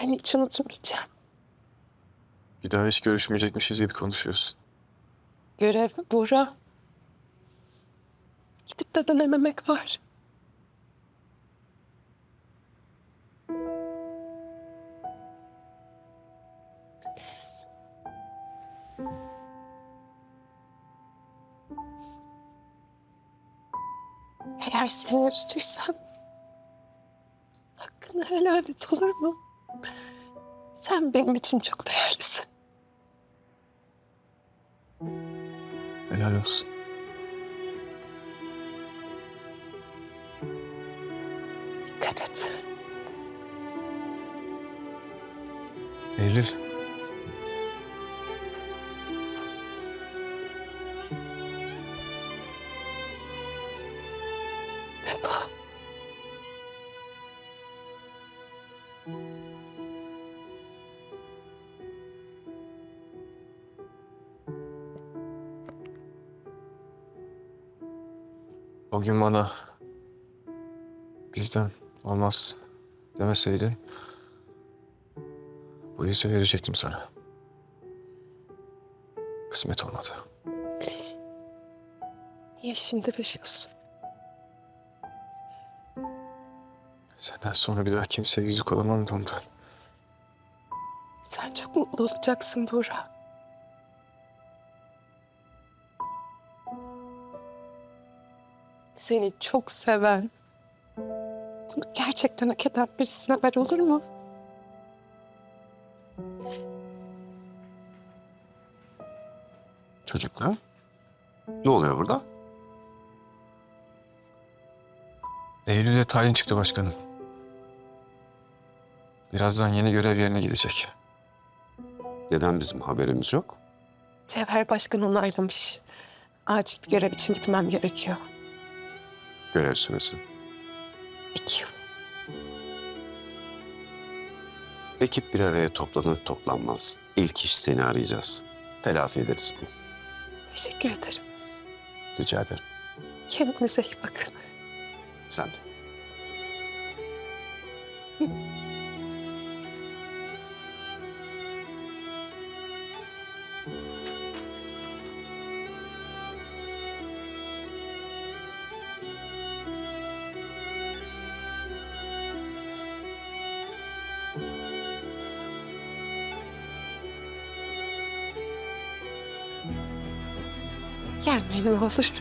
Seni hiç unutmayacağım. Bir daha hiç görüşmeyecekmişiz gibi konuşuyorsun. Görev Buğra. Gidip de dönememek var. Eğer seni üzdüysem hakkını helal et olur mu? Sen benim için çok değerlisin. Helal olsun. Dikkat et. Eylül. Ne O gün bana bizden olmaz demeseydin bu yüzü verecektim sana. Kısmet olmadı. Niye şimdi veriyorsun? Senden sonra bir daha kimseye yüzük olamam da ondan. Sen çok mutlu olacaksın Buğra. Seni çok seven, bunu gerçekten hak eden birisine ver olur mu? Çocuklar? Ne oluyor burada? Eylül'e tayin çıktı başkanım. Birazdan yeni görev yerine gidecek. Neden bizim haberimiz yok? Cevher Başkan onaylamış. Acil bir görev için gitmem gerekiyor. Görev süresi. İki yıl. Ekip bir araya toplanır toplanmaz. İlk iş seni arayacağız. Telafi ederiz bunu. Teşekkür ederim. Rica ederim. Kendinize iyi bakın. Sen de. Gelmeyin ne olur.